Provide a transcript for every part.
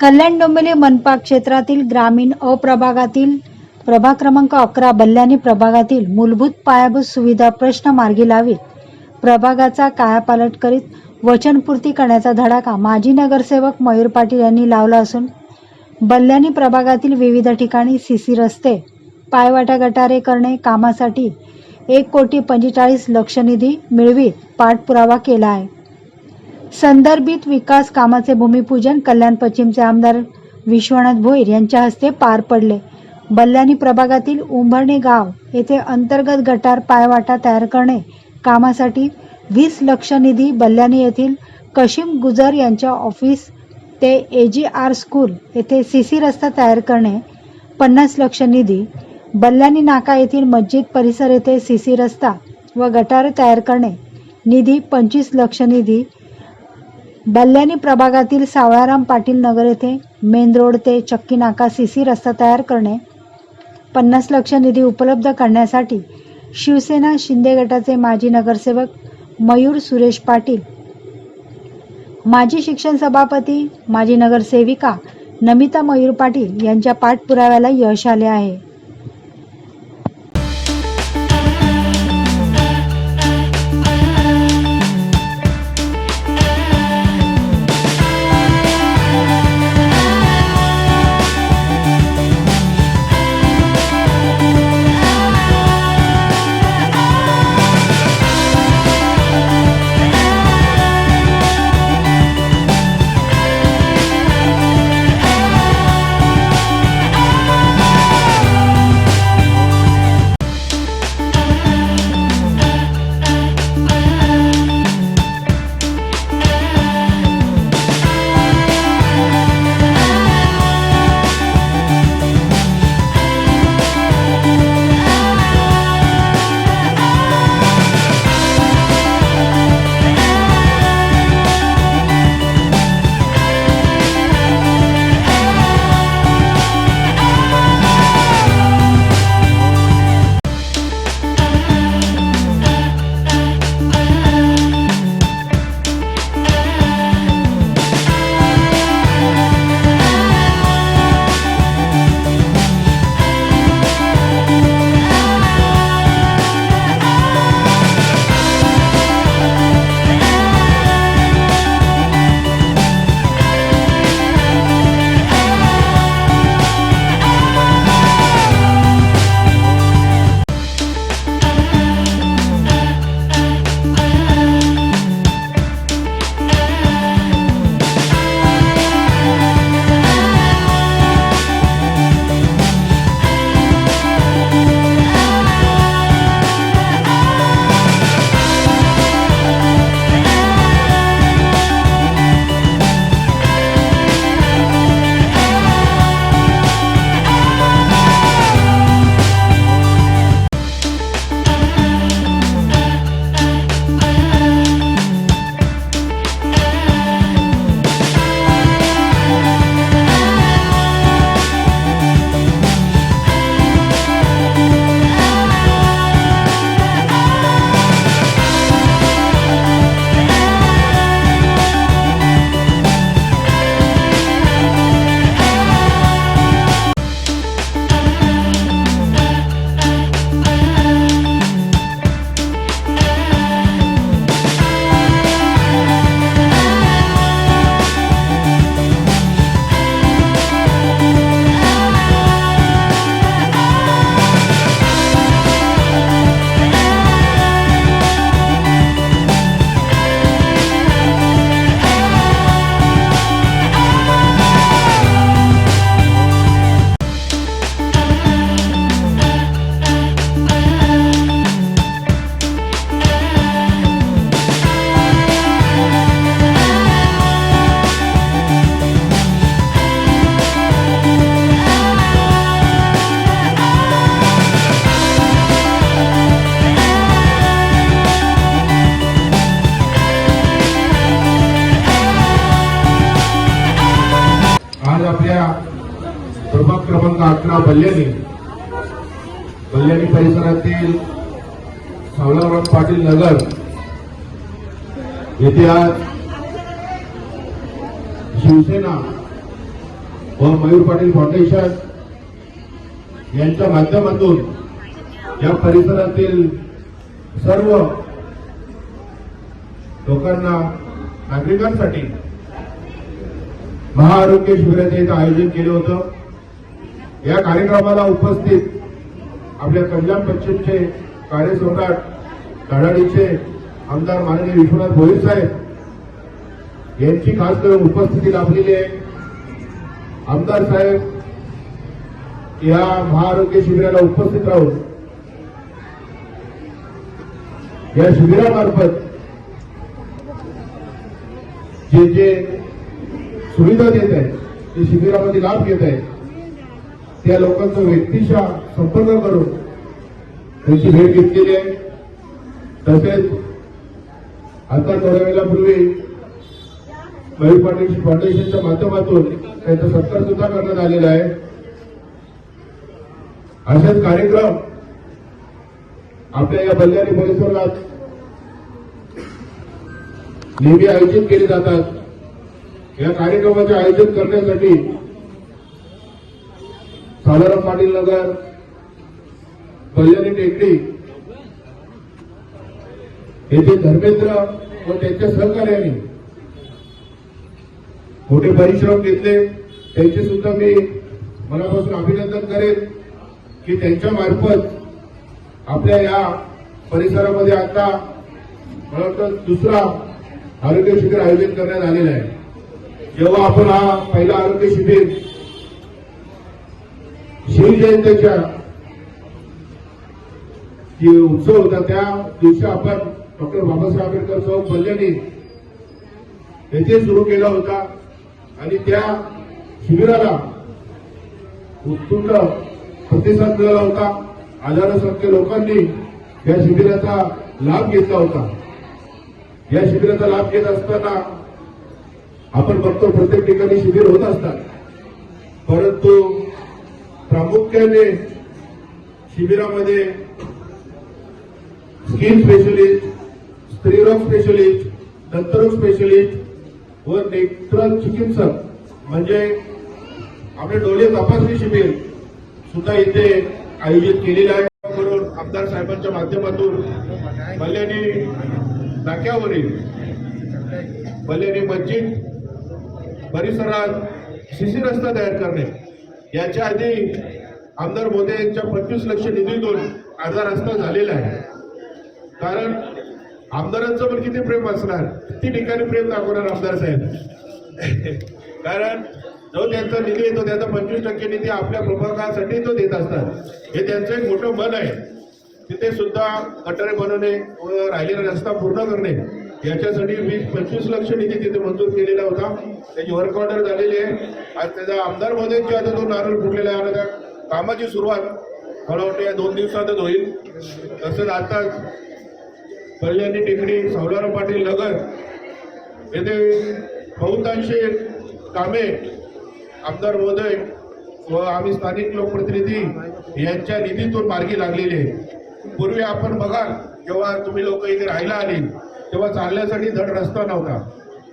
कल्याण डोंबिवली मनपा क्षेत्रातील ग्रामीण अप्रभागातील प्रभाग क्रमांक अकरा बल्ल्यानी प्रभागातील मूलभूत पायाभूत सुविधा प्रश्न मार्गी लावीत. प्रभागाचा कायापालट करीत वचनपूर्ती करण्याचा धडाका माजी नगरसेवक मयूर पाटील यांनी लावला असून बल्ल्याणी प्रभागातील विविध ठिकाणी सीसी रस्ते पायवाटा गटारे करणे कामासाठी एक कोटी पंचेचाळीस लक्ष निधी मिळवीत पाठपुरावा केला आहे. संदर्भित विकास कामाचे भूमिपूजन कल्याण पश्चिमचे आमदार विश्वनाथ भोईर यांच्या हस्ते पार पडले. बल्लानी प्रभागातील उंभरणे गाव येथे अंतर्गत गटार पायवाटा तयार करणे कामासाठी वीस लक्ष निधी बल्ल्यानी येथील कशिम गुजर यांच्या ऑफिस ते ए जी आर स्कूल येथे सी सी रस्ता तयार करणे पन्नास लक्ष निधी बल्ल्यानी नाका येथील मस्जिद परिसर येथे सी सी रस्ता व गटारे तयार करणे निधी पंचवीस लक्ष निधी बल्ल्यानी प्रभागातील सावळाराम पाटील नगर येथे मेन रोड ते चक्की नाका सी सी रस्ता तयार करणे पन्नास लक्ष निधी उपलब्ध करण्यासाठी शिवसेना शिंदे गटाचे माजी नगरसेवक मयूर सुरेश पाटील माजी शिक्षण सभापती माजी नगरसेविका नमिता मयूर पाटील यांच्या पाठपुराव्याला यश आले आहे. आज आपल्या प्रभाग क्रमांक अकरा बल्ल्याणी बल्ल्याणी परिसरातील सावलाराम पाटील नगर येथे आज शिवसेना व मयूर पाटील फाउंडेशन यांच्या माध्यमातून या परिसरातील सर्व लोकांना नागरिकांसाठी महाआरोग्य शिबिराचं इथं आयोजन केलं होतं. या कार्यक्रमाला उपस्थित आपल्या कल्याण पश्चिमचे कार्यसम्राट धडाडीचे आमदार माननीय विश्वनाथ भोईर साहेब यांची खास करून उपस्थिती लाभलेली आहे. आमदार साहेब या महाआरोग्य शिबिराला उपस्थित राहून या शिबिरामार्फत जे जे सुविधा देत आहे ते शिबिरामध्ये लाभ घेत आहे त्या लोकांचा व्यक्तिशा संपर्क करून त्यांची भेट घेतलेली आहे. तसेच आता थोड्या वेळापूर्वी मयूर पाटील फाउंडेशनच्या माध्यमातून त्यांचा सत्कार सुद्धा करण्यात आलेला आहे. असेच कार्यक्रम आपल्या या बल्लारी परिसरात नेहमी आयोजित केले जातात. या कार्यक्रमाचे आयोजन करण्यासाठी साधारण पाटील नगर कल्याणी टेकडी येथे धर्मेंद्र व त्यांच्या सहकार्याने मोठे परिश्रम घेतले त्यांचे सुद्धा मी मनापासून अभिनंदन करेन की त्यांच्या मार्फत आपल्या या परिसरामध्ये आता मला वाटतं दुसरा आरोग्य शिबिर आयोजित करण्यात आलेलं आहे. जेव्हा आपण हा पहिला आरोग्य शिबिर शिवजयंतीच्या जे उत्सव होता त्या दिवशी आपण डॉक्टर बाबासाहेब आंबेडकर चौक कल्याणी येथे सुरू केला होता. आणि त्या शिबिराला उत्तुंग प्रतिसाद मिळाला होता. हजारो लोकांनी या शिबिराचा लाभ घेतला होता. या शिबिराचा लाभ घेत असताना आपण बघतो प्रत्येक ठिकाणी शिबिर होत असतात. परंतु प्रामुख्याने शिबिरामध्ये स्किन स्पेशलिस्ट स्त्रीरोग स्पेशलिस्ट दंतरोग स्पेशलिस्ट व नेत्र चिकित्सक. म्हणजे आपले डोळे तपासणी शिबिर सुद्धा इथे आयोजित केलेलं आहे. करून आमदार साहेबांच्या माध्यमातून बल्याने नाक्यावरील बल्याने मस्जिद परिसरात सीसी रस्ता तयार करणे. याच्या आधी आमदार मोदी यांच्या पंचवीस लक्ष निधीतून अर्धा रस्ता झालेला आहे. कारण आमदारांचं पण किती प्रेम असणार किती ठिकाणी प्रेम दाखवणार आमदार साहेब? कारण जो त्यांचा निधी येतो त्याचा पंचवीस टक्के निधी आपल्या प्रभागासाठी तो देत असतात. हे त्यांचं एक मोठं मन आहे. तिथे सुद्धा गटारे बनवणे व राहिलेला रस्ता पूर्ण करणे याच्यासाठी वीस पंचवीस लक्ष निधी तिथे मंजूर केलेला होता. त्याची वर्क ऑर्डर झालेली आहे. आज त्याचा आमदार महोदयांची आता तो नारळ फुटलेला आहे. आणि त्या कामाची सुरुवात मला वाटतं या दोन दिवसातच होईल. तसंच आता कल्याणी टेकडी सावलाराम पाटील नगर येथे बहुतांशी कामे आमदार महोदय व आम्ही स्थानिक लोकप्रतिनिधी यांच्या निधीतून मार्गी लागलेली आहे. पूर्वी आपण बघाल जेव्हा तुम्ही लोक इथे राहायला आली तेव्हा चालण्यासाठी धड रस्ता नव्हता.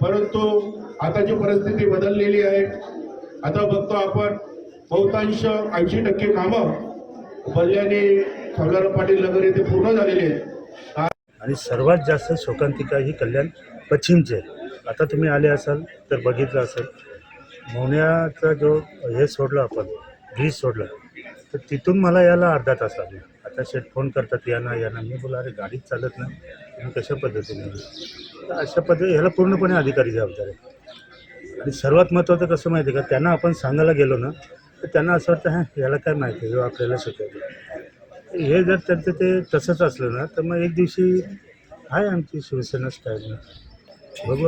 परंतु आताची परिस्थिती बदललेली आहे आता बघतो आपण बहुतांश ऐंशी टक्के कामं बदल्याने सावलाराम पाटील नगर येथे पूर्ण झालेली आहेत. आणि सर्वात जास्त शोकांतिका ही कल्याण पश्चिमचे. आहे आता तुम्ही आले असाल तर बघितलं असेल. मोहण्याचा जो हे सोडलं आपण ब्रिज सोडलं तर तिथून मला यायला अर्धा तास लागला. आता शेट फोन करतात यांना यांना. मी बोला अरे गाडीच चालत नाही. आणि कशा पद्धतीने तर अशा पद्धती ह्याला पूर्णपणे अधिकारी जबाबदार आहे आणि सर्वात महत्त्वाचं कसं माहिती आहे का त्यांना आपण सांगायला गेलो ना तर त्यांना असं वाटतं हां याला काय माहिती आहे? आपल्याला शिकवलं. हे जर त्यांचं ते तसंच असलं ना तर मग एक दिवशी आहे आमची शिवसेना स्टाईल बघू